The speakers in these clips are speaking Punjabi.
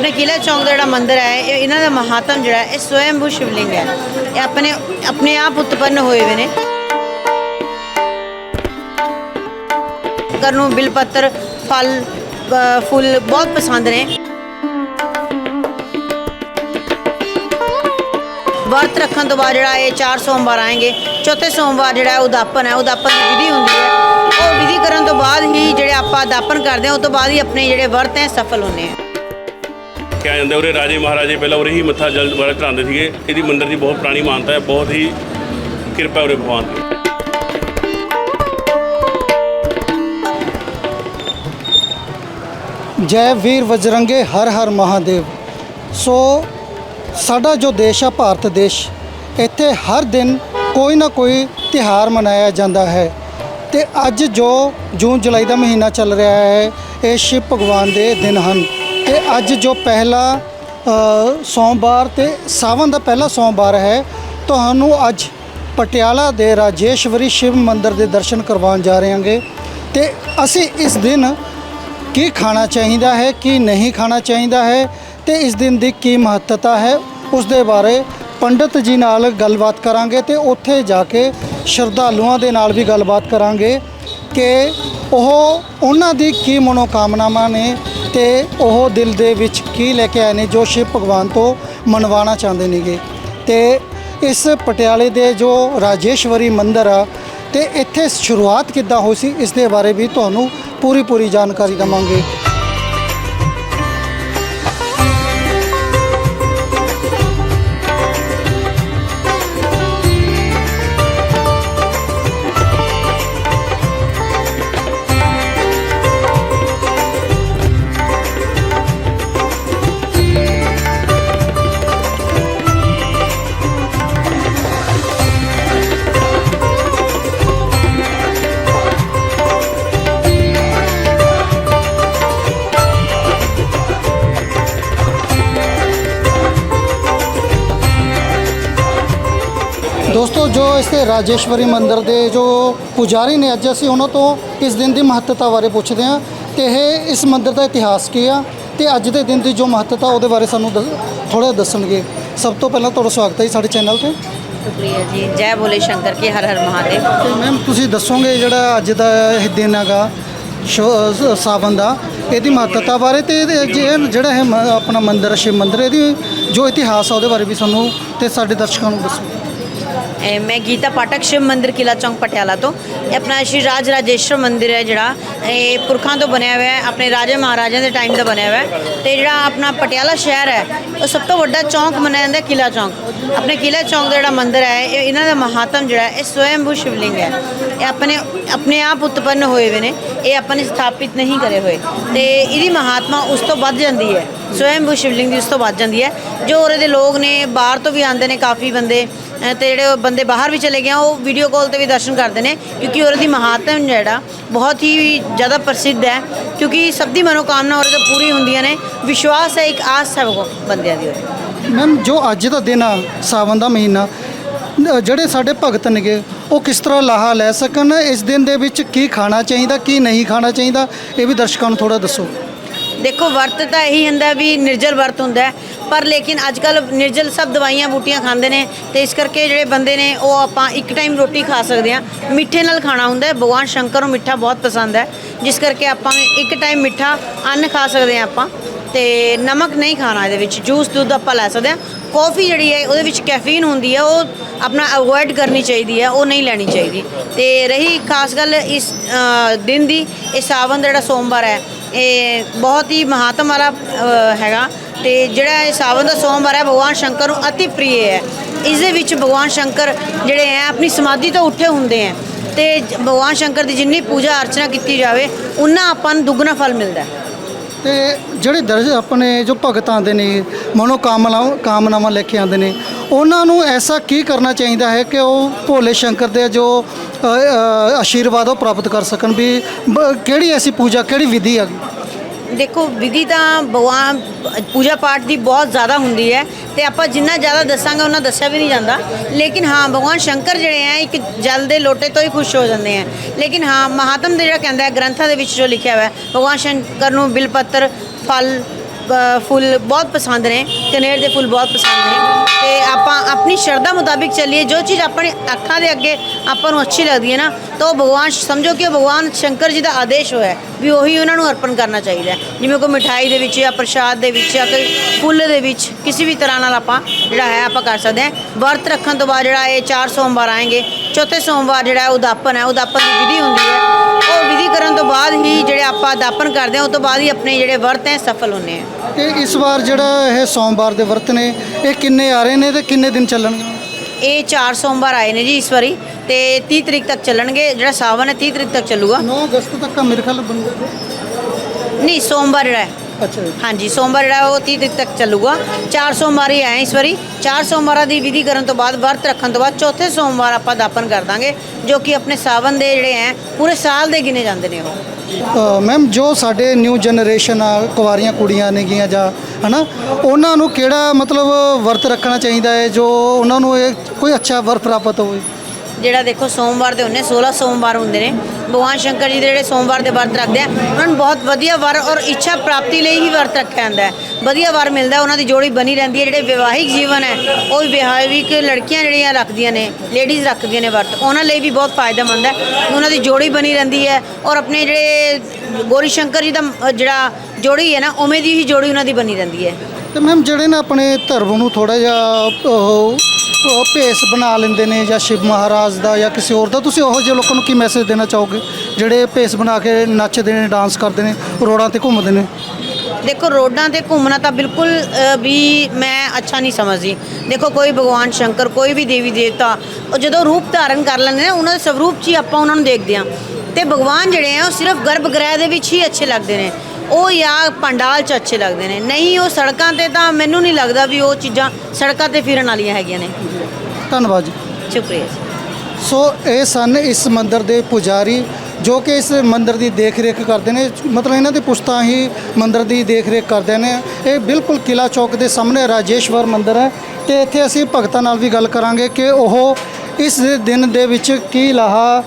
ਆਪਣੇ ਕਿਲਾ ਚੌਂਕ ਦਾ ਜਿਹੜਾ ਮੰਦਿਰ ਹੈ, ਇਹ ਇਹਨਾਂ ਦਾ ਮਹਾਤਮ ਜਿਹੜਾ ਇਹ ਸਵੈੰਭੂ ਸ਼ਿਵਲਿੰਗ ਹੈ। ਇਹ ਆਪਣੇ ਆਪਣੇ ਆਪ ਉਤਪੰਨ ਹੋਏ ਹੋਏ ਨੇ। ਕਰਨ ਨੂੰ ਬਿਲ, ਪੱਤਰ, ਫਲ ਫੁੱਲ ਬਹੁਤ ਪਸੰਦ ਨੇ। ਵਰਤ ਰੱਖਣ ਤੋਂ ਬਾਅਦ ਜਿਹੜਾ ਇਹ ਚਾਰ ਸੋਮਵਾਰ ਆਏਗੇ, ਚੌਥੇ ਸੋਮਵਾਰ ਜਿਹੜਾ ਉਦਾਪਨ ਹੈ। ਉਦਾਪਨ ਦੀ ਵਿਧੀ ਹੁੰਦੀ ਹੈ। ਉਹ ਵਿਧੀ ਕਰਨ ਤੋਂ ਬਾਅਦ ਹੀ ਜਿਹੜੇ ਆਪਾਂ ਉਦਾਪਨ ਕਰਦੇ ਹਾਂ ਉਸ ਤੋਂ ਬਾਅਦ ਹੀ ਆਪਣੇ ਜਿਹੜੇ ਵਰਤ ਹੈ, ਸਫਲ ਹੁੰਦੇ ਹੈ ਕਿਹਾ ਜਾਂਦਾ ਉਰੇ ਰਾਜੇ ਮਹਾਰਾਜੇ ਪਹਿਲਾਂ ਉਰੇ ਹੀ ਮੱਥਾ ਜਲ ਵਾਲੇ ਚੜਾਉਂਦੇ ਸੀਗੇ। ਇਹਦੀ ਮੰਦਿਰ ਦੀ ਬਹੁਤ ਪੁਰਾਣੀ ਮਾਨਤਾ ਹੈ, ਬਹੁਤ ਹੀ ਕਿਰਪਾ ਉਰੇ ਭਗਵਾਨ ਦੀ। ਜੈ ਵੀਰ ਵਜਰੰਗੇ ਹਰ ਹਰ ਮਹਾਦੇਵ। ਸੋ ਸਾਡਾ ਜੋ ਦੇਸ਼ ਆ, ਭਾਰਤ ਦੇਸ਼, ਇੱਥੇ ਹਰ ਦਿਨ ਕੋਈ ਨਾ ਕੋਈ ਤਿਹਾਰ ਮਨਾਇਆ ਜਾਂਦਾ ਹੈ। ਤੇ ਅੱਜ ਜੋ ਜੂਨ ਜੁਲਾਈ ਦਾ ਮਹੀਨਾ ਚੱਲ ਰਿਹਾ ਹੈ, ਇਹ ਸ਼ਿਵ ਭਗਵਾਨ ਦੇ ਦਿਨ ਹਨ। ਤੇ ਅੱਜ ਜੋ ਪਹਿਲਾ ਸੋਮਵਾਰ ਤੇ ਸਾਵਨ ਦਾ ਪਹਿਲਾ ਸੋਮਵਾਰ ਹੈ, ਤੁਹਾਨੂੰ ਅੱਜ ਪਟਿਆਲਾ ਦੇ ਰਾਜੇਸ਼ਵਰੀ ਸ਼ਿਵ ਮੰਦਿਰ ਦੇ ਦਰਸ਼ਨ ਕਰਵਾਉਣ ਜਾ ਰਹੇ ਹਾਂਗੇ। ਤੇ ਅਸੀਂ ਇਸ ਦਿਨ ਕੀ ਖਾਣਾ ਚਾਹੀਦਾ ਹੈ, ਕੀ ਨਹੀਂ ਖਾਣਾ ਚਾਹੀਦਾ ਹੈ ਤੇ ਇਸ ਦਿਨ ਦੀ ਕੀ ਮਹੱਤਤਾ ਹੈ, ਉਸ ਦੇ ਬਾਰੇ ਪੰਡਤ ਜੀ ਨਾਲ ਗੱਲਬਾਤ ਕਰਾਂਗੇ ਤੇ ਉੱਥੇ ਜਾ ਕੇ ਸ਼ਰਧਾਲੂਆਂ ਦੇ ਨਾਲ ਵੀ ਗੱਲਬਾਤ ਕਰਾਂਗੇ ਕਿ ਉਹ ਉਹਨਾਂ ਦੀ ਕੀ ਮਨੋਕਾਮਨਾਵਾਂ ਨੇ ਤੇ ਉਹ ਦਿਲ ਦੇ ਵਿੱਚ ਕੀ ਲੈ ਕੇ ਆਏ ਨੇ ਜੋ ਸ਼ਿਵ ਭਗਵਾਨ ਤੋਂ ਮਨਵਾਉਣਾ ਚਾਹੁੰਦੇ ਨੇਗੇ। ਤੇ ਇਸ ਪਟਿਆਲੇ ਦੇ ਜੋ ਰਾਜੇਸ਼ਵਰੀ ਮੰਦਿਰ ਆ, ਤੇ ਇੱਥੇ ਸ਼ੁਰੂਆਤ ਕਿੱਦਾਂ ਹੋਈ ਸੀ, ਇਸ ਦੇ ਬਾਰੇ ਵੀ ਤੁਹਾਨੂੰ ਪੂਰੀ ਪੂਰੀ ਜਾਣਕਾਰੀ ਦਵਾਂਗੇ। ਦੋਸਤੋ ਜੋ ਇਸੇ ਰਾਜੇਸ਼ਵਰੀ ਮੰਦਿਰ ਦੇ ਜੋ ਪੁਜਾਰੀ ਨੇ ਅੱਜ ਅਸੀਂ ਉਹਨਾਂ ਤੋਂ ਇਸ ਦਿਨ ਦੀ ਮਹੱਤਤਾ ਬਾਰੇ ਪੁੱਛਦੇ ਹਾਂ ਤੇ ਇਹ ਇਸ ਮੰਦਿਰ ਦਾ ਇਤਿਹਾਸ ਕੀ ਆ ਤੇ ਅੱਜ ਦੇ ਦਿਨ ਦੀ ਜੋ ਮਹੱਤਤਾ ਉਹਦੇ ਬਾਰੇ ਸਾਨੂੰ ਥੋੜਾ ਦੱਸਣਗੇ। ਸਭ ਤੋਂ ਪਹਿਲਾਂ ਤੁਹਾਡਾ ਸਵਾਗਤ ਹੈ ਜੀ ਸਾਡੇ ਚੈਨਲ ਤੇ। ਸ਼ੁਕਰੀਆ ਜੀ। ਜੈ ਬੋਲੇ ਸ਼ੰਕਰ ਕੀ ਹਰ ਹਰ ਮਹਾਦੇਵ। ਤੇ ਮੈਮ ਤੁਸੀਂ ਦੱਸੋਗੇ ਜਿਹੜਾ ਅੱਜ ਦਾ ਇਹ ਦਿਨ ਹੈਗਾ ਸਾਵਨ ਦਾ ਇਹਦੀ ਮਹੱਤਤਾ ਬਾਰੇ ਤੇ ਜਿਹੜਾ ਮ- ਆਪਣਾ ਮੰਦਿਰ ਹੈ, ਸ਼ਿਵ ਮੰਦਿਰ ਇਹਦੀ ਜੋ ਇਤਿਹਾਸ ਆ ਉਹਦੇ ਬਾਰੇ ਵੀ ਸਾਨੂੰ ਤੇ ਸਾਡੇ ਦਰਸ਼ਕਾਂ ਨੂੰ ਦੱਸੋ। ਇਹ ਮੈਂ ਗੀਤਾ ਪਾਠਕ ਸ਼ਿਵ ਮੰਦਿਰ ਕਿਲਾ ਚੌਂਕ ਪਟਿਆਲਾ ਤੋਂ ਇਹ ਆਪਣਾ ਸ਼੍ਰੀ ਰਾਜ ਰਾਜੇਸ਼ਵਰ ਮੰਦਿਰ ਹੈ ਜਿਹੜਾ ਇਹ ਪੁਰਖਾਂ ਤੋਂ ਬਣਿਆ ਹੋਇਆ ਹੈ ਆਪਣੇ ਰਾਜੇ ਮਹਾਰਾਜਿਆਂ ਦੇ ਟਾਈਮ ਦਾ ਬਣਿਆ ਹੋਇਆ ਹੈ ਤੇ ਜਿਹੜਾ ਆਪਣਾ ਪਟਿਆਲਾ ਸ਼ਹਿਰ ਹੈ ਉਹ ਸਭ ਤੋਂ ਵੱਡਾ ਚੌਂਕ ਮੰਨਿਆ ਜਾਂਦਾ ਹੈ ਕਿਲਾ ਚੌਂਕ ਆਪਣੇ ਕਿਲਾ ਚੌਂਕ ਦਾ ਜਿਹੜਾ ਮੰਦਿਰ ਹੈ ਇਹ ਇਹਨਾਂ ਦਾ ਮਹਾਤਮ ਜਿਹੜਾ ਇਹ ਸਵੈੰਭੂ ਸ਼ਿਵਲਿੰਗ ਹੈ ਇਹ ਆਪਣੇ ਆਪਣੇ ਆਪ ਉਤਪੰਨ ਹੋਏ ਹੋਏ ਨੇ ਇਹ ਆਪਾਂ ਨੇ ਸਥਾਪਿਤ ਨਹੀਂ ਕਰੇ ਹੋਏ ਤੇ ਇਹਦੀ ਮਹਾਤਮਾ ਉਸ ਤੋਂ ਵੱਧ ਜਾਂਦੀ ਹੈ ਸਵੈੰਭੂ ਸ਼ਿਵਲਿੰਗ ਦੀ ਉਸ ਤੋਂ ਵੱਧ ਜਾਂਦੀ ਹੈ ਜੋ ਉਰੇ ਦੇ ਲੋਕ ਨੇ ਬਾਹਰ ਤੋਂ ਵੀ ਆਉਂਦੇ ਨੇ ਕਾਫੀ ਬੰਦੇ ਤੇ ਜਿਹੜੇ ਬੰਦੇ ਬਾਹਰ ਵੀ ਚਲੇ ਗਏ ਆ, ਉਹ ਵੀਡੀਓ ਕਾਲ ਤੇ ਵੀ ਦਰਸ਼ਨ ਕਰਦੇ ਨੇ ਕਿਉਂਕਿ ਉਹਦੀ ਮਹਾਤਮ ਜਿਹੜਾ ਬਹੁਤ ਹੀ ਜ਼ਿਆਦਾ ਪ੍ਰਸਿੱਧ ਹੈ ਕਿਉਂਕਿ ਸਭ ਦੀ ਮਨੋਕਾਮਨਾ ਉਹਦੇ ਤੋਂ ਪੂਰੀ ਹੁੰਦੀਆਂ ਨੇ ਵਿਸ਼ਵਾਸ ਹੈ ਇੱਕ ਆਸ ਹੈ ਉਹ ਬੰਦਿਆਂ ਦੀ ਮੈਮ ਜੋ ਅੱਜ ਦਾ ਦਿਨ ਆ ਸਾਵਨ ਦਾ ਮਹੀਨਾ ਜਿਹੜੇ ਸਾਡੇ ਭਗਤ ਨੇਗੇ ਉਹ ਕਿਸ ਤਰ੍ਹਾਂ ਲਾਹਾ ਲੈ ਸਕਣ ਇਸ ਦਿਨ ਦੇ ਵਿੱਚ ਕੀ ਖਾਣਾ ਚਾਹੀਦਾ ਕੀ ਨਹੀਂ ਖਾਣਾ ਚਾਹੀਦਾ ਇਹ ਵੀ ਦਰਸ਼ਕਾਂ ਨੂੰ ਥੋੜਾ ਦੱਸੋ। ਦੇਖੋ, ਵਰਤ ਤਾਂ ਇਹੀ ਹੁੰਦਾ ਵੀ ਨਿਰਜਲ ਵਰਤ ਹੁੰਦਾ ਪਰ ਲੇਕਿਨ ਅੱਜ ਕੱਲ ਨਿਰਜਲ ਸਭ ਦਵਾਈਆਂ ਬੂਟੀਆਂ ਖਾਂਦੇ ਨੇ ਤੇ ਇਸ ਕਰਕੇ ਜਿਹੜੇ ਬੰਦੇ ਨੇ, ਉਹ ਆਪਾਂ ਇੱਕ ਟਾਈਮ ਰੋਟੀ ਖਾ ਸਕਦੇ ਆ ਮਿੱਠੇ ਨਾਲ ਖਾਣਾ ਹੁੰਦਾ ਭਗਵਾਨ ਸ਼ੰਕਰ ਨੂੰ ਮਿੱਠਾ ਬਹੁਤ ਪਸੰਦ ਹੈ, ਜਿਸ ਕਰਕੇ ਆਪਾਂ ਇੱਕ ਟਾਈਮ ਮਿੱਠਾ ਅੰਨ ਖਾ ਸਕਦੇ ਆ ਆਪਾਂ, ਤੇ ਨਮਕ ਨਹੀਂ ਖਾਣਾ ਇਹਦੇ ਵਿੱਚ, ਜੂਸ ਦੁੱਧ ਆਪਾਂ ਲੈ ਸਕਦੇ ਆ ਕੌਫੀ ਜਿਹੜੀ ਹੈ, ਉਹਦੇ ਵਿੱਚ ਕੈਫੀਨ ਹੁੰਦੀ ਹੈ, ਉਹ ਆਪਣਾ ਅਵੋਇਡ ਕਰਨੀ ਚਾਹੀਦੀ ਹੈ, ਉਹ ਨਹੀਂ ਲੈਣੀ ਚਾਹੀਦੀ। ਤੇ ਰਹੀ ਖਾਸ ਗੱਲ ਇਸ ਦਿਨ ਦੀ, ਇਹ ਸਾਵਨ ਜਿਹੜਾ ਸੋਮਵਾਰ ਹੈ ਇਹ ਬਹੁਤ ਹੀ ਮਹਾਤਮ ਵਾਲਾ ਹੈਗਾ। ਤੇ ਜਿਹੜਾ ਇਹ ਸਾਵਨ ਦਾ ਸੋਮਵਾਰ ਹੈ, ਭਗਵਾਨ ਸ਼ੰਕਰ ਨੂੰ ਅਤੀ ਪ੍ਰਿਯ ਹੈ। ਇਸ ਦੇ ਵਿੱਚ ਭਗਵਾਨ ਸ਼ੰਕਰ ਜਿਹੜੇ ਹੈ, ਆਪਣੀ ਸਮਾਧੀ ਤੋਂ ਉੱਠੇ ਹੁੰਦੇ ਹੈ। ਤੇ ਭਗਵਾਨ ਸ਼ੰਕਰ ਦੀ ਜਿੰਨੀ ਪੂਜਾ ਅਰਚਨਾ ਕੀਤੀ ਜਾਵੇ ਉਨਾ ਆਪਾਂ ਨੂੰ ਦੁੱਗਣਾ ਫਲ ਮਿਲਦਾ ਹੈ। ਤੇ ਜਿਹੜੇ ਦਰਜ ਆਪਣੇ ਜੋ ਭਗਤ ਆਉਂਦੇ ਨੇ ਮਨੋ ਕਾਮਨਾਵਾਂ ਲੈ ਕੇ ਆਉਂਦੇ ਨੇ ਉਹਨਾਂ ਨੂੰ ਐਸਾ ਕੀ ਕਰਨਾ ਚਾਹੀਦਾ ਹੈ ਕਿ ਉਹ ਭੋਲੇ ਸ਼ੰਕਰ ਦੇ ਜੋ ਅ, ਅ, ਆਸ਼ੀਰਵਾਦ ਉਹ ਪ੍ਰਾਪਤ ਕਰ ਸਕਣ ਵੀ ਬ- ਕਿਹੜੀ ਐਸੀ ਪੂਜਾ ਕਿਹੜੀ ਵਿਧੀ ਆ? ਦੇਖੋ ਵਿਧੀ ਤਾਂ ਭਗਵਾਨ, ਪੂਜਾ ਪਾਠ ਦੀ ਬਹੁਤ ਜ਼ਿਆਦਾ ਹੁੰਦੀ ਹੈ ਤੇ ਆਪਾਂ ਜਿੰਨਾ ਜ਼ਿਆਦਾ ਦੱਸਾਂਗੇ ਉਹਨਾਂ ਦੱਸਿਆ ਵੀ ਨਹੀਂ ਜਾਂਦਾ। ਲੇਕਿਨ ਹਾਂ, ਭਗਵਾਨ ਸ਼ੰਕਰ ਜਿਹੜੇ ਆ ਇੱਕ ਜਲ ਦੇ ਲੋਟੇ ਤੋਂ ਹੀ ਖੁਸ਼ ਹੋ ਜਾਂਦੇ ਆ ਲੇਕਿਨ ਹਾਂ, ਮਹਾਤਮ ਦੇ ਜਿਹੜਾ ਕਹਿੰਦਾ ਹੈ, ਗ੍ਰੰਥਾਂ ਦੇ ਵਿੱਚ ਜੋ ਲਿਖਿਆ ਹੋਇਆ ਹੈ, ਭਗਵਾਨ ਸ਼ੰਕਰ ਨੂੰ ਬਿਲ ਪੱਤਰ, ਫਲ ਫੁੱਲ ਬਹੁਤ ਪਸੰਦ ਨੇ, ਕਨੇਰ ਦੇ ਫੁੱਲ ਬਹੁਤ ਪਸੰਦ ਨੇ। ਤੇ ਆਪਾਂ ਆਪਣੀ ਸ਼ਰਧਾ ਮੁਤਾਬਿਕ ਚੱਲੀਏ, ਜੋ ਚੀਜ਼ ਆਪਣੇ ਅੱਖਾਂ ਦੇ ਅੱਗੇ ਆਪਾਂ ਨੂੰ ਅੱਛੀ ਲੱਗਦੀ ਹੈ ਨਾ, ਤਾਂ ਉਹ ਭਗਵਾਨ ਸਮਝੋ ਕਿ ਉਹ ਭਗਵਾਨ ਸ਼ੰਕਰ ਜੀ ਦਾ ਆਦੇਸ਼ ਹੋਇਆ ਵੀ ਉਹੀ ਉਹਨਾਂ ਨੂੰ ਅਰਪਣ ਕਰਨਾ ਚਾਹੀਦਾ ਜਿਵੇਂ ਕੋਈ ਮਿਠਾਈ ਦੇ ਵਿੱਚ ਜਾਂ ਪ੍ਰਸ਼ਾਦ ਦੇ ਵਿੱਚ ਜਾਂ ਕੋਈ ਫੁੱਲ ਦੇ ਵਿੱਚ ਕਿਸੇ ਵੀ ਤਰ੍ਹਾਂ ਨਾਲ ਆਪਾਂ ਜਿਹੜਾ ਹੈ, ਆਪਾਂ ਕਰ ਸਕਦੇ ਹਾਂ। ਵਰਤ ਰੱਖਣ ਤੋਂ ਬਾਅਦ ਜਿਹੜਾ ਇਹ ਚਾਰ ਸੋਮਵਾਰ ਆਏਗੇ ਚੌਥੇ ਸੋਮਵਾਰ ਜਿਹੜਾ ਉਦਾਪਨ ਹੈ ਉਦਾਪਨ ਦੀ ਵਿਧੀ ਹੁੰਦੀ ਹੈ। ਉਹ ਵਿਧੀ ਕਰਨ ਤੋਂ ਬਾਅਦ ਹੀ ਜਿਹੜੇ ਆਪਾਂ ਦਾਪਨ ਕਰਦੇ ਹਾਂ ਉਸ ਤੋਂ ਬਾਅਦ ਹੀ ਆਪਣੇ ਜਿਹੜੇ ਵਰਤ ਹੈ ਸਫਲ ਹੁੰਦੇ ਆ ਤੇ ਇਸ ਵਾਰ ਜਿਹੜਾ ਇਹ ਸੋਮਵਾਰ ਦੇ ਵਰਤ ਨੇ ਇਹ ਕਿੰਨੇ ਆ ਰਹੇ ਨੇ ਤੇ ਕਿੰਨੇ ਦਿਨ ਚੱਲਣਗੇ? ਇਹ ਚਾਰ ਸੋਮਵਾਰ ਆਏ ਨੇ ਜੀ ਇਸ ਵਾਰੀ ਤੇ 30 ਤਰੀਕ ਤੱਕ ਚੱਲਣਗੇ। ਜਿਹੜਾ ਸਾਵਨ ਹੈ 30 ਤਰੀਕ ਤੱਕ ਚੱਲੂਗਾ। 9 ਅਗਸਤ ਤੱਕ ਦਾ ਮੇਰੇ ਖਿਆਲ ਬੰਦਾ ਨਹੀਂ ਸੋਮਵਾਰ ਜਿਹੜਾ ਹੈ। ਅੱਛਾ ਜੀ। ਹਾਂਜੀ ਸੋਮਵਾਰ ਜਿਹੜਾ ਉਹ 30 ਤਰੀਕ ਤੱਕ ਚੱਲੂਗਾ। ਚਾਰ ਸੋਮਵਾਰ ਹੀ ਆਏ ਇਸ ਵਾਰੀ। ਚਾਰ ਸੋਮਵਾਰਾਂ ਦੀ ਵਿਧੀ ਕਰਨ ਤੋਂ ਬਾਅਦ ਵਰਤ ਰੱਖਣ ਤੋਂ ਬਾਅਦ ਚੌਥੇ ਸੋਮਵਾਰ ਆਪਾਂ ਦਾਪਨ ਕਰ ਦਾਂਗੇ ਜੋ ਕਿ ਆਪਣੇ ਸਾਵਨ ਦੇ ਜਿਹੜੇ ਹੈ ਪੂਰੇ ਸਾਲ ਦੇ ਗਿਣੇ ਜਾਂਦੇ ਨੇ ਉਹ। ਮੈਮ ਜੋ ਸਾਡੇ ਨਿਊ ਜਨਰੇਸ਼ਨ ਆ ਕੁਵਾਰੀਆਂ ਕੁੜੀਆਂ ਨੇਗੀਆਂ ਜਾਂ ਹਨਾ ਉਹਨਾਂ ਨੂੰ ਕਿਹੜਾ ਮਤਲਬ ਵਰਤ ਰੱਖਣਾ ਚਾਹੀਦਾ ਹੈ ਜੋ ਉਹਨਾਂ ਨੂੰ ਇਹ ਕੋਈ ਅੱਛਾ ਵਰ ਪ੍ਰਾਪਤ ਹੋਵੇ? ਜਿਹੜਾ ਦੇਖੋ ਸੋਮਵਾਰ ਦੇ ਹੁੰਦੇ 16 ਸੋਮਵਾਰ ਹੁੰਦੇ ਨੇ। ਭਗਵਾਨ ਸ਼ੰਕਰ ਜੀ ਦੇ ਜਿਹੜੇ ਸੋਮਵਾਰ ਦੇ ਵਰਤ ਰੱਖਦੇ ਆ, ਉਹਨਾਂ ਨੂੰ ਬਹੁਤ ਵਧੀਆ ਵਰ ਔਰ ਇੱਛਾ ਪ੍ਰਾਪਤੀ ਲਈ ਹੀ ਵਰਤ ਰੱਖਿਆ ਜਾਂਦਾ ਹੈ। ਵਧੀਆ ਵਰ ਮਿਲਦਾ, ਉਹਨਾਂ ਦੀ ਜੋੜੀ ਬਣੀ ਰਹਿੰਦੀ ਹੈ, ਜਿਹੜੇ ਵਿਵਾਹਿਕ ਜੀਵਨ ਹੈ, ਉਹ ਵੀ ਵਿਵਾਹਿਕ ਲੜਕੀਆਂ ਜਿਹੜੀਆਂ ਰੱਖਦੀਆਂ ਨੇ ਲੇਡੀਜ਼ ਰੱਖਦੀਆਂ ਨੇ ਵਰਤ, ਉਹਨਾਂ ਲਈ ਵੀ ਬਹੁਤ ਫਾਇਦੇਮੰਦ ਹੈ। ਉਹਨਾਂ ਦੀ ਜੋੜੀ ਬਣੀ ਰਹਿੰਦੀ ਹੈ ਔਰ ਆਪਣੇ ਜਿਹੜੇ ਗੋਰੀ ਸ਼ੰਕਰ ਜੀ ਦਾ ਜਿਹੜਾ ਜੋੜੀ ਹੈ ਨਾ, ਉਵੇਂ ਦੀ ਹੀ ਜੋੜੀ ਉਹਨਾਂ ਦੀ ਬਣੀ ਰਹਿੰਦੀ ਹੈ। ਤੇ ਮੈਮ ਜਿਹੜੇ ਨਾ ਆਪਣੇ ਧਰਮ ਨੂੰ ਥੋੜਾ ਜਿਹਾ ਉਹ ਉਹ ਭੇਸ ਬਣਾ ਲੈਂਦੇ ਨੇ ਜਾਂ ਸ਼ਿਵ ਮਹਾਰਾਜ ਦਾ ਜਾਂ ਕਿਸੇ ਹੋਰ ਦਾ, ਤੁਸੀਂ ਉਹੋ ਜਿਹੇ ਲੋਕਾਂ ਨੂੰ ਕੀ ਮੈਸੇਜ ਦੇਣਾ ਚਾਹੋਗੇ? ਜਿਹੜੇ ਭੇਸ ਬਣਾ ਕੇ ਨੱਚਦੇ ਨੇ ਡਾਂਸ ਕਰਦੇ ਨੇ ਰੋਡਾਂ ਤੇ ਘੁੰਮਦੇ ਨੇ? ਦੇਖੋ ਰੋਡਾਂ ਤੇ ਘੁੰਮਣਾ ਤਾਂ ਬਿਲਕੁਲ ਵੀ ਮੈਂ ਅੱਛਾ ਨਹੀਂ ਸਮਝਦੀ। ਦੇਖੋ, ਕੋਈ ਭਗਵਾਨ ਸ਼ੰਕਰ, ਕੋਈ ਵੀ ਦੇਵੀ ਦੇਵਤਾ, ਉਹ ਜਦੋਂ ਰੂਪ ਧਾਰਨ ਕਰ ਲੈਂਦੇ ਨੇ, ਉਹਨਾਂ ਦੇ ਸਵਰੂਪ 'ਚ ਹੀ ਆਪਾਂ ਉਹਨਾਂ ਨੂੰ ਦੇਖਦੇ ਹਾਂ। ਤੇ ਭਗਵਾਨ ਜਿਹੜੇ ਆ, ਉਹ ਸਿਰਫ ਗਰਭ ਗ੍ਰਹਿ ਦੇ ਵਿੱਚ ਹੀ ਅੱਛੇ ਲੱਗਦੇ ਨੇ। ਉਹ ਜਾਂ ਪੰਡਾਲ 'ਚ ਅੱਛੇ ਲੱਗਦੇ ਨੇ। ਨਹੀਂ ਉਹ ਸੜਕਾਂ ਤੇ ਤਾਂ ਮੈਨੂੰ ਨਹੀਂ ਲੱਗਦਾ ਵੀ ਉਹ ਚੀਜ਼ਾਂ ਸੜਕਾਂ ਤੇ ਫਿਰਨ ਵਾਲੀਆਂ ਹੈਗੀਆਂ ਨੇ। ਧੰਨਵਾਦ ਜੀ। ਸ਼ੁਕਰੀਆ ਜੀ। ਸੋ ਇਹ ਸਨ ਇਸ ਮੰਦਿਰ ਦੇ ਪੁਜਾਰੀ ਜੋ ਕਿ ਇਸ ਮੰਦਿਰ ਦੀ ਦੇਖ-ਰੇਖ ਕਰਦੇ ਨੇ। ਮਤਲਬ ਇਹਨਾਂ ਦੇ ਪੁਸ਼ਤਾਂ ਹੀ ਮੰਦਿਰ ਦੀ ਦੇਖ-ਰੇਖ ਕਰਦੇ ਨੇ। ਇਹ ਬਿਲਕੁਲ ਕਿਲਾ ਚੌਕ ਦੇ ਸਾਹਮਣੇ ਰਾਜੇਸ਼ਵਰ ਮੰਦਿਰ ਹੈ। ਤੇ ਇੱਥੇ ਅਸੀਂ ਭਗਤਾਂ ਨਾਲ ਵੀ ਗੱਲ ਕਰਾਂਗੇ ਕਿ ਉਹ ਇਸ ਦਿਨ ਦੇ ਵਿੱਚ ਕੀ ਲਾਹਾ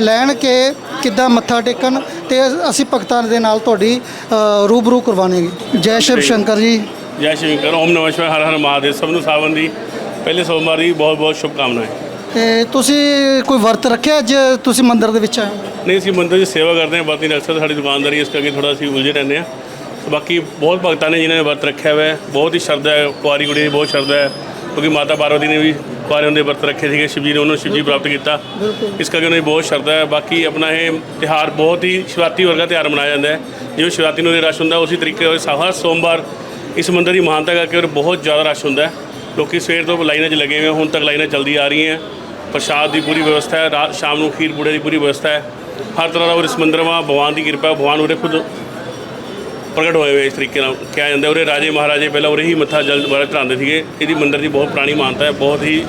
ਲੈਣ ਕੇ ਕਿੱਦਾਂ ਮੱਥਾ ਟੇਕਣ ਤੇ ਅਸੀਂ ਭਗਤਾਂ ਦੇ ਨਾਲ ਤੁਹਾਡੀ ਅ, ਰੂਬਰੂ ਕਰਵਾਵਾਂਗੇ ਜੈ ਸ਼ਿਵ ਸ਼ੰਕਰ ਜੀ। ਜੈ ਸ਼੍ਰੀ ਸ਼ੰਕਰ ਓਮ ਨਮः ਸ਼ਿਵਾय ਹਰ ਹਰ ਮਹਾਦੇਵ ਸਭ ਨੂੰ ਸਾਵਨ ਦੀ ਪਹਿਲੇ ਸੋਮਵਾਰ ਦੀ ਬਹੁਤ ਬਹੁਤ ਸ਼ੁਭਕਾਮਨਾਵਾਂ। ਤੇ ਤੁਸੀਂ ਕੋਈ ਵਰਤ ਰੱਖਿਆ ਅੱਜ? ਤੁਸੀਂ ਮੰਦਿਰ ਦੇ ਵਿੱਚ ਆਏ ਹੋ? ਨਹੀਂ ਅਸੀਂ ਮੰਦਰ ਦੀ ਸੇਵਾ ਕਰਦੇ ਹਾਂ ਬਾਕੀ ਅਕਸਰ ਸਾਡੀ ਦੁਕਾਨਦਾਰੀ ਇਸ ਕਰਕੇ ਥੋੜਾ ਅਸੀਂ ਉਲਝੇ ਰਹਿੰਦੇ ਹਾਂ। ਬਾਕੀ ਬਹੁਤ ਭਗਤਾਂ ਨੇ ਜਿਨ੍ਹਾਂ ਨੇ ਵਰਤ ਰੱਖਿਆ ਹੋਇਆ ਹੈ। ਬਹੁਤ ਹੀ ਸ਼ਰਧਾ ਹੈ ਕੁਆਰੀ ਕੁੜੀ ਦੀ ਬਹੁਤ ਸ਼ਰਧਾ ਹੈ ਕਿਉਂਕਿ ਮਾਤਾ ਪਾਰਵਤੀ ਨੇ ਵੀ ਕੁਆਰਿਆਂ ਦੇ ਵਰਤ ਰੱਖੇ ਸੀਗੇ ਸ਼ਿਵਜੀ ਨੇ ਉਹਨਾਂ ਨੂੰ ਸ਼ਿਵਜੀ ਪ੍ਰਾਪਤ ਕੀਤਾ। ਇਸ ਕਰਕੇ ਉਹਨਾਂ ਦੀ ਬਹੁਤ ਸ਼ਰਧਾ ਹੈ। ਬਾਕੀ ਆਪਣਾ ਇਹ ਤਿਹਾਰ ਬਹੁਤ ਹੀ ਸ਼ਿਵਰਾਤਰੀ ਵਰਗਾ ਤਿਹਾਰ ਮਨਾਇਆ ਜਾਂਦਾ ਹੈ। ਜਿਵੇਂ ਸ਼ਿਵਰਾਤਰੀ ਨੂੰ ਰਸ਼ ਹੁੰਦਾ ਉਸੇ ਤਰੀਕੇ ਨਾਲ ਹਰ ਸੋਮਵਾਰ ਇਸ ਮੰਦਰ ਦੀ ਮਹਾਨਤਾ ਕਰਕੇ ਔਰ ਬਹੁਤ ਜ਼ਿਆਦਾ ਰਸ਼ ਹੁੰਦਾ ਹੈ। ਲੋਕੀ ਸਵੇਰ ਤੋਂ ਲਾਈਨਾਂ 'ਚ ਲੱਗੇ ਹੋਏ ਹੁਣ ਤੱਕ ਲਾਈਨਾਂ ਚੱਲਦੀ ਆ ਰਹੀਆਂ ਪ੍ਰਸ਼ਾਦ ਦੀ ਪੂਰੀ ਵਿਵਸਥਾ ਹੈ ਰਾਤ ਸ਼ਾਮ ਨੂੰ ਖੀਰ ਪੂੜੇ ਦੀ ਪੂਰੀ ਵਿਵਸਥਾ ਹੈ। ਹਰ ਤਰ੍ਹਾਂ ਦਾ ਔਰ ਇਸ ਮੰਦਰ ਮਾ ਭਗਵਾਨ ਦੀ ਕਿਰਪਾ ਭਗਵਾਨ ਉਰੇ ਖੁਦ ਪ੍ਰਗਟ ਹੋਏ ਹੋਏ ਇਸ ਤਰੀਕੇ ਨਾਲ ਕਿਹਾ ਜਾਂਦਾ ਉਰੇ ਰਾਜੇ ਮਹਾਰਾਜੇ ਪਹਿਲਾਂ ਉਰੇ ਹੀ ਮੱਥਾ ਜਲ ਵਾਲਾ ਚੜਾਉਂਦੇ ਸੀਗੇ। ਇਹਦੀ ਮੰਦਰ ਦੀ ਬਹੁਤ ਪੁਰਾਣੀ ਮਾਨਤਾ ਹੈ। ਬਹੁਤ ਹੀ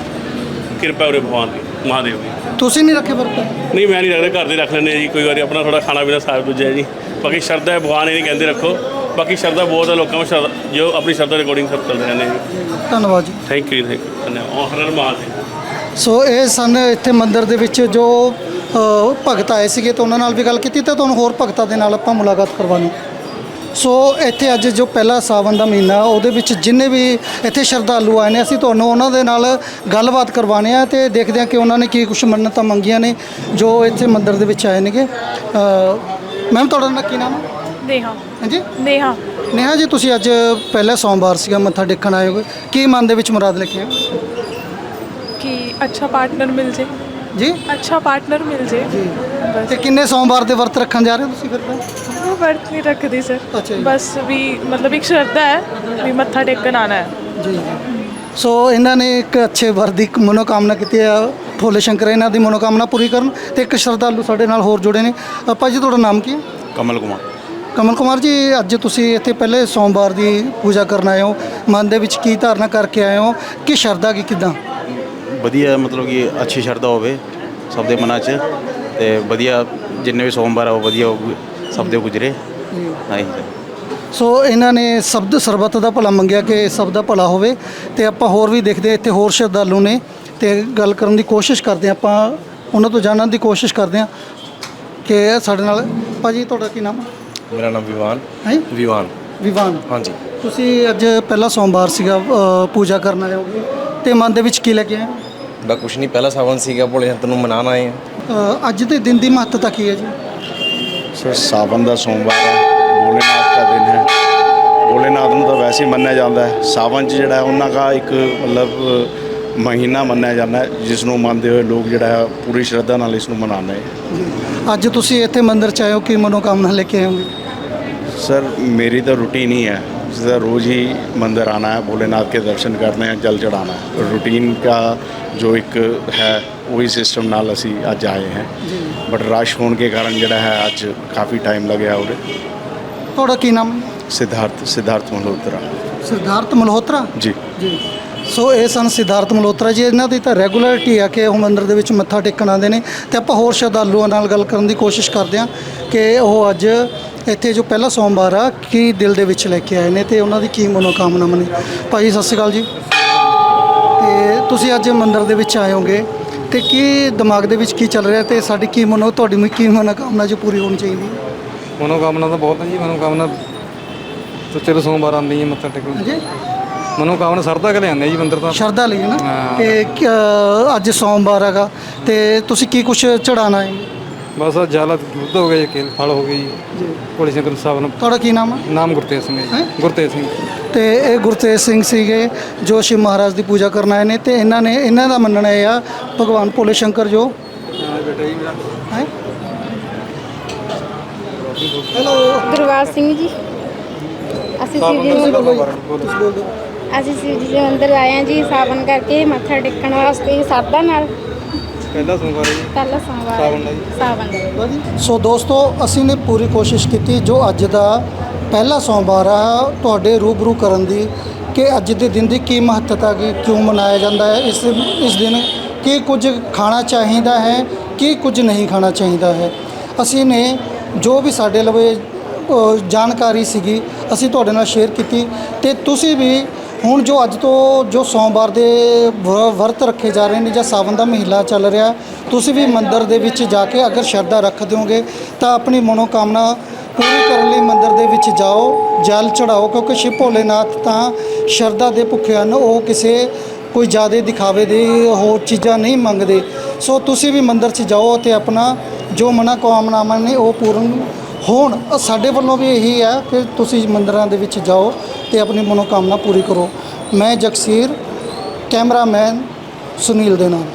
ਕਿਰਪਾ ਉਰੇ ਭਗਵਾਨ ਦੀ ਮਹਾਦੇਵ ਦੀ। ਤੁਸੀਂ ਨਹੀਂ ਰੱਖੇ ਵਰਤ? ਨਹੀਂ ਮੈਂ ਨਹੀਂ ਰੱਖਦਾ। ਘਰ ਦੇ ਰੱਖ ਲੈਂਦੇ ਜੀ। ਕੋਈ ਵਾਰੀ ਆਪਣਾ ਥੋੜਾ ਖਾਣਾ ਪੀਣਾ ਸਾਫ਼ ਦੂਜਾ ਜੀ। ਬਾਕੀ ਸ਼ਰਧਾ ਹੈ ਭਗਵਾਨ ਇਹ ਨਹੀਂ ਕਹਿੰਦੇ ਰੱਖੋ। ਬਾਕੀ ਸ਼ਰਧਾ ਬਹੁਤ ਹੈ ਲੋਕਾਂ ਵਿੱਚ ਸ਼ਰਧਾ- ਜੋ ਆਪਣੀ ਸ਼ਰਧਾ ਦੇ ਅਕੋਰਡਿੰਗ ਸਭ ਚੱਲਦੇ ਰਹਿੰਦੇ ਜੀ। ਧੰਨਵਾਦ ਜੀ। ਥੈਂਕ ਯੂ ਥੈਂਕ ਯੂ ਧੰਨਵਾਦ। ਹਰ ਹਰ ਮਹਾਦੇਵ ਸੋ ਇਹ ਸਨ ਇੱਥੇ ਮੰਦਿਰ ਦੇ ਵਿੱਚ ਜੋ ਭਗਤ ਆਏ ਸੀਗੇ। ਤਾਂ ਉਹਨਾਂ ਨਾਲ ਵੀ ਗੱਲ ਕੀਤੀ ਤੇ ਤੁਹਾਨੂੰ ਹੋਰ ਭਗਤਾਂ ਦੇ ਨਾਲ ਆਪਾਂ ਮੁਲਾਕਾਤ ਕਰਵਾਉਣੀ। ਸੋ ਇੱਥੇ ਅੱਜ ਜੋ ਪਹਿਲਾ ਸਾਵਨ ਦਾ ਮਹੀਨਾ ਉਹਦੇ ਵਿੱਚ ਜਿੰਨੇ ਵੀ ਇੱਥੇ ਸ਼ਰਧਾਲੂ ਆਏ ਨੇ ਅਸੀਂ ਤੁਹਾਨੂੰ ਉਹਨਾਂ ਦੇ ਨਾਲ ਗੱਲਬਾਤ ਕਰਵਾਉਣੀ ਆ ਤੇ ਦੇਖਦੇ ਹਾਂ ਕਿ ਉਹਨਾਂ ਨੇ ਕੀ ਕੁਝ ਮੰਨਤਾਂ ਮੰਗੀਆਂ ਨੇ ਜੋ ਇੱਥੇ ਮੰਦਿਰ ਦੇ ਵਿੱਚ ਆਏ ਨੇਗੇ। ਮੈਮ ਤੁਹਾਡਾ ਨਾਂ ਕੀ ਨਾਮ ਹੈ ਨੇਹਾ। ਹਾਂਜੀ? ਨੇਹਾ। ਨੇਹਾ ਜੀ ਤੁਸੀਂ ਅੱਜ ਪਹਿਲਾ ਸੋਮਵਾਰ ਸੀਗਾ ਮੱਥਾ ਟੇਕਣ ਆਏ ਹੋ ਕੀ ਮਨ ਦੇ ਵਿੱਚ ਮੁਰਾਦ ਲੈ ਕੇ ਆਏ ਹੋ? ਕਿ ਅੱਛਾ ਪਾਰਟਨਰ ਮਿਲ ਜੇ। ਜੀ? ਅੱਛਾ ਪਾਰਟਨਰ ਮਿਲ ਜੇ। ਜੀ। ਤੇ ਕਿੰਨੇ ਸੋਮਵਾਰ ਦੇ ਵਰਤ ਰੱਖਣ ਜਾ ਰਹੇ ਹੋ ਤੁਸੀਂ ਫਿਰ ਤਾਂ? ਉਹ ਵਰਤ ਨਹੀਂ ਰੱਖਦੀ ਸਰ ਅੱਛਾ ਜੀ। ਬਸ ਵੀ ਮਤਲਬ ਇੱਕ ਸ਼ਰਧਾ ਹੈ ਵੀ ਮੱਥਾ ਟੇਕਣ ਆਣਾ ਹੈ। ਜੀ। ਸੋ ਇਹਨਾਂ ਨੇ ਇੱਕ ਅੱਛੇ ਵਰ ਦੀ ਇੱਕ ਮਨੋਕਾਮਨਾ ਕੀਤੀ ਆ ਭੋਲੇ ਸ਼ੰਕਰ ਇਹਨਾਂ ਦੀ ਮਨੋਕਾਮਨਾ ਪੂਰੀ ਕਰਨ ਤੇ ਇੱਕ ਸ਼ਰਧਾਲੂ ਸਾਡੇ ਨਾਲ ਹੋਰ ਜੁੜੇ ਨੇ। ਅ, ਭਾਜੀ ਤੁਹਾਡਾ ਨਾਮ ਕੀ ਹੈ? ਕਮਲ ਕੁਮਾਰ। ਕਮਲ ਕੁਮਾਰ ਜੀ ਅੱਜ ਤੁਸੀਂ ਇੱਥੇ ਪਹਿਲੇ ਸੋਮਵਾਰ ਦੀ ਪੂਜਾ ਕਰਨ ਆਏ ਹੋ। ਮਨ ਦੇ ਵਿੱਚ ਕੀ ਧਾਰਨਾ ਕਰਕੇ ਆਏ ਹੋ? ਕਿ ਸ਼ਰਧਾ ਕੀ ਕਿਦਾਂ? ਵਧੀਆ ਮਤਲਬ ਕਿ ਅੱਛੀ ਸ਼ਰਧਾ ਹੋਵੇ ਸਭ ਦੇ ਮਨਾਂ 'ਚ ਤੇ ਵਧੀਆ ਜਿੰਨੇ ਵੀ ਸੋਮਵਾਰ ਆ ਉਹ ਵਧੀਆ ਸਭ ਦੇ ਗੁਜਰੇ। ਹਾਂਜੀ ਸੋ ਇਹਨਾਂ ਨੇ ਸ਼ਬਦ ਸਰਬੱਤ ਦਾ ਭਲਾ ਮੰਗਿਆ ਕਿ ਸਭ ਦਾ ਭਲਾ ਹੋਵੇ ਤੇ ਆਪਾਂ ਹੋਰ ਵੀ ਦੇਖਦੇ ਹਾਂ ਇੱਥੇ ਹੋਰ ਸ਼ਰਧਾਲੂ ਨੇ ਤੇ ਗੱਲ ਕਰਨ ਦੀ ਕੋਸ਼ਿਸ਼ ਕਰਦੇ ਹਾਂ ਆਪਾਂ ਉਹਨਾਂ ਤੋਂ ਜਾਣਨ ਦੀ ਕੋਸ਼ਿਸ਼ ਕਰਦੇ ਹਾਂ ਕਿ ਸਾਡੇ ਨਾਲ ਭਾਜੀ ਤੁਹਾਡਾ ਕੀ ਨਾਮ? ਮੇਰਾ ਨਾਮ ਵਿਵਾਨ। ਹੈ? ਵਿਵਾਨ। ਵਿਵਾਨ। ਹਾਂਜੀ। ਤੁਸੀਂ ਅੱਜ ਪਹਿਲਾ ਸੋਮਵਾਰ ਸੀਗਾ ਪੂਜਾ ਕਰਨ ਆਏ ਹੋਗੇ। ਤੇ ਮਨ ਦੇ ਵਿੱਚ ਕੀ ਲੈ ਕੇ ਆਏ? ਦਾ ਕੁਝ ਨਹੀਂ ਪਹਿਲਾ ਸਾਵਨ ਸੀਗਾ ਭੋਲੇਨਾਥ ਨੂੰ ਮਨਾਉਣ ਆਏ ਆ। ਅੱਜ ਦੇ ਦਿਨ ਦੀ ਮਹੱਤਤਾ ਕੀ ਹੈ ਜੀ? ਸਰ ਸਾਵਨ ਦਾ ਸੋਮਵਾਰ ਹੈ ਭੋਲੇਨਾਥ ਦਾ ਦਿਨ ਹੈ। ਭੋਲੇਨਾਥ ਨੂੰ ਤਾਂ ਵੈਸੇ ਹੀ ਮੰਨਿਆ ਜਾਂਦਾ ਹੈ। ਸਾਵਨ 'ਚ ਜਿਹੜਾ ਉਹਨਾਂ ਦਾ ਇੱਕ ਮਤਲਬ ਮਹੀਨਾ ਮੰਨਿਆ ਜਾਂਦਾ ਹੈ ਜਿਸ ਨੂੰ ਮੰਨਦੇ ਹੋਏ ਲੋਕ ਜਿਹੜਾ ਹੈ ਪੂਰੀ ਸ਼ਰਧਾ ਨਾਲ ਇਸ ਨੂੰ ਮਨਾਉਂਦੇ ਹੈ ਅੱਜ ਤੁਸੀਂ ਇੱਥੇ ਮੰਦਿਰ ਚ ਆਏ ਹੋ ਕਿ ਮਨੋਕਾਮਨਾ ਲੈ ਕੇ ਆਏ ਹੋਗੇ? ਸਰ ਮੇਰੀ ਤਾਂ ਰੁਟੀਨ ਹੀ ਹੈ। सीधा रोज़ ही मंदिर आना है भोलेनाथ के दर्शन करने हैं जल चढ़ाना है रूटीन का जो एक है वही सिस्टम नाल ਅਸੀਂ ਅੱਜ ਆਏ हैं बट रश होने के कारण ਜਿਹੜਾ ਹੈ ਅੱਜ ਕਾਫੀ ਟਾਈਮ ਲੱਗਿਆ ਉਰੇ ਤੁਹਾਡਾ ਕੀ ਨਾਮ ਸਿਧਾਰਥ ਸਿਧਾਰਥ ਮਲਹੋਤਰਾ ਸਿਧਾਰਥ ਮਲਹੋਤਰਾ ਜੀ ਜੀ ਸੋ ਇਹ ਸਨ ਸਿਧਾਰਥ ਮਲਹੋਤਰਾ ਜੀ ਇਹਨਾਂ ਦੀ ਤਾਂ ਰੈਗੂਲਰਿਟੀ ਆ ਕਿ ਉਹ ਮੰਦਿਰ ਦੇ ਵਿੱਚ ਮੱਥਾ ਟੇਕਣ ਆਉਂਦੇ ਨੇ ਤੇ ਆਪਾਂ ਹੋਰ ਸ਼ਰਧਾਲੂਆਂ ਨਾਲ ਗੱਲ ਕਰਨ ਦੀ ਕੋਸ਼ਿਸ਼ ਕਰਦੇ ਹਾਂ ਕਿ ਉਹ ਅੱਜ ਇੱਥੇ ਜੋ ਪਹਿਲਾ ਸੋਮਵਾਰ ਆ ਕੀ ਦਿਲ ਦੇ ਵਿੱਚ ਲੈ ਕੇ ਆਏ ਨੇ ਤੇ ਉਹਨਾਂ ਦੀ ਕੀ ਮਨੋਕਾਮਨਾ ਨੇ ਭਾਈ ਸਤਿ ਸ਼੍ਰੀ ਅਕਾਲ ਜੀ। ਤੇ ਤੁਸੀਂ ਅੱਜ ਮੰਦਿਰ ਦੇ ਵਿੱਚ ਆਏ ਹੋਗੇ ਤੇ ਕੀ ਦਿਮਾਗ ਦੇ ਵਿੱਚ ਕੀ ਚੱਲ ਰਿਹਾ ਤੇ ਸਾਡੀ ਕੀ ਮਨੋ ਤੁਹਾਡੀ ਕੀ ਮਨੋਕਾਮਨਾ ਜੋ ਪੂਰੀ ਹੋਣੀ ਚਾਹੀਦੀ? ਮਨੋਕਾਮਨਾ ਤਾਂ ਬਹੁਤ ਹੈ ਜੀ ਮਨੋਕਾਮਨਾ ਸੱਚੇ ਤੋਂ ਸੋਮਵਾਰ ਆਉਂਦੀ ਹੈ ਮੱਥਾ ਟੇਕਣ। ਹਾਂਜੀ। ਮਨੋਕਾਮਨਾ ਸਰਦਾ ਕੇ ਲਿਆਉਂਦੇ ਜੀ ਮੰਦਰ ਤਾਂ। ਸ਼ਰਧਾ ਲਈ ਨਾ। ਤੇ ਕ- ਅੱਜ ਸੋਮਵਾਰ ਹੈਗਾ ਤੇ ਤੁਸੀਂ ਕੀ ਕੁਝ ਚੜਾਣਾ ਹੈ? ਬਸ ਆਹ ਜਲ ਦੁੱਧ ਹੋ ਗਿਆ ਜੀ ਕੇਲ ਫਲ ਹੋ ਗਈ। ਜੀ। ਭੋਲੇ ਸ਼ੰਕਰ ਸਾਹਿਬ ਨੂੰ ਤੁਹਾਡਾ ਕੀ ਨਾਮ ਹੈ? ਨਾਮ ਗੁਰਤੇਜ ਸਿੰਘ ਹੈ? ਜੀ। ਗੁਰਤੇਜ ਸਿੰਘ। ਤੇ ਇਹ ਗੁਰਤੇਜ ਸਿੰਘ ਸੀਗੇ ਜੋ ਸ਼ਿਵ ਮਹਾਰਾਜ ਦੀ ਪੂਜਾ ਕਰਨ ਆਏ ਨੇ ਤੇ ਇਹਨਾਂ ਨੇ ਇਹਨਾਂ ਦਾ ਮੰਨਣਾ ਇਹ ਆ ਭਗਵਾਨ ਭੋਲੇ ਸ਼ੰਕਰ ਜੋ। ਬੇਟਾ ਜੀ ਮੇਰਾ। ਹੈ? ਹੈਲੋ ਗੁਰਵਾਰ ਸਿੰਘ ਜੀ। ਅਸੀਂ ਸ਼ਿਵ ਜੀ ਨੂੰ ਅਸੀਂ ਸ਼ਿਵ ਜੀ ਦੇ ਮੰਦਿਰ ਆਏ ਹਾਂ ਜੀ ਸਾਵਨ ਕਰਕੇ ਮੱਥਾ ਟੇਕਣ ਵਾਸਤੇ ਸਰਦਾ ਨਾਲ। ਪਹਿਲਾ ਸੋਮਵਾਰ ਹੈ ਜੀ। ਪਹਿਲਾ ਸੋਮਵਾਰ ਸਾਵਣ ਦਾ ਜੀ। ਸਾਵਨ ਦਾ। ਸੋ ਦੋਸਤੋ ਅਸੀਂ ਨੇ ਪੂਰੀ ਕੋਸ਼ਿਸ਼ ਕੀਤੀ ਜੋ ਅੱਜ ਦਾ ਪਹਿਲਾ ਸੋਮਵਾਰ ਆ ਤੁਹਾਡੇ ਰੂਬਰੂ ਕਰਨ ਦੀ ਕਿ ਅੱਜ ਦੇ ਦਿਨ ਦੀ ਕੀ ਮਹੱਤਤਾ ਕੀ ਕਿਉਂ ਮਨਾਇਆ ਜਾਂਦਾ ਹੈ ਇਸ ਇਸ ਦਿਨ ਕੀ ਕੁਝ ਖਾਣਾ ਚਾਹੀਦਾ ਹੈ ਕੀ ਕੁਝ ਨਹੀਂ ਖਾਣਾ ਚਾਹੀਦਾ ਹੈ। ਅਸੀਂ ਨੇ ਜੋ ਵੀ ਸਾਡੇ ਲਵੇ ਅ, ਜਾਣਕਾਰੀ ਸੀਗੀ ਅਸੀਂ ਤੁਹਾਡੇ ਨਾਲ ਸ਼ੇਅਰ ਕੀਤੀ ਤੇ ਤੁਸੀਂ ਵੀ ਹੁਣ ਜੋ ਅੱਜ ਤੋਂ ਜੋ ਸੋਮਵਾਰ ਦੇ ਵ- ਵਰਤ ਰੱਖੇ ਜਾ ਰਹੇ ਨੇ ਜਾਂ ਸਾਵਨ ਦਾ ਮਹੀਨਾ ਚੱਲ ਰਿਹਾ, ਤੁਸੀਂ ਵੀ ਮੰਦਿਰ ਦੇ ਵਿੱਚ ਜਾ ਕੇ ਅਗਰ ਸ਼ਰਧਾ ਰੱਖ ਦਿਓਗੇ, ਤਾਂ ਆਪਣੀ ਮਨੋਕਾਮਨਾ ਪੂਰੀ ਕਰਨ ਲਈ ਮੰਦਿਰ ਦੇ ਵਿੱਚ ਜਾਓ, ਜਲ ਚੜਾਓ, ਕਿਉਂਕਿ ਸ਼ਿਵ ਭੋਲੇਨਾਥ ਤਾਂ ਸ਼ਰਧਾ ਦੇ ਭੁੱਖੇ ਹਨ, ਉਹ ਕਿਸੇ ਕੋਈ ਜ਼ਿਆਦਾ ਦਿਖਾਵੇ ਦੀ ਹੋਰ ਚੀਜ਼ਾਂ ਨਹੀਂ ਮੰਗਦੇ। ਸੋ ਤੁਸੀਂ ਵੀ ਮੰਦਿਰ 'ਚ ਜਾਓ ਅਤੇ ਆਪਣਾ ਜੋ ਮਨੋਕਾਮਨਾਵਾਂ ਨੇ ਉਹ ਪੂਰਨ ਹੋਣ ਅ ਸਾਡੇ ਵੱਲੋਂ ਵੀ ਇਹੀ ਹੈ ਕਿ ਤੁਸੀਂ ਮੰਦਰਾਂ ਦੇ ਵਿੱਚ ਜਾਓ ਤੇ ਆਪਣੀ ਮਨੋਕਾਮਨਾ ਪੂਰੀ ਕਰੋ। ਮੈਂ ਜਗਸੀਰ, ਕੈਮਰਾਮੈਨ ਸੁਨੀਲ ਦੇ ਨਾਲ।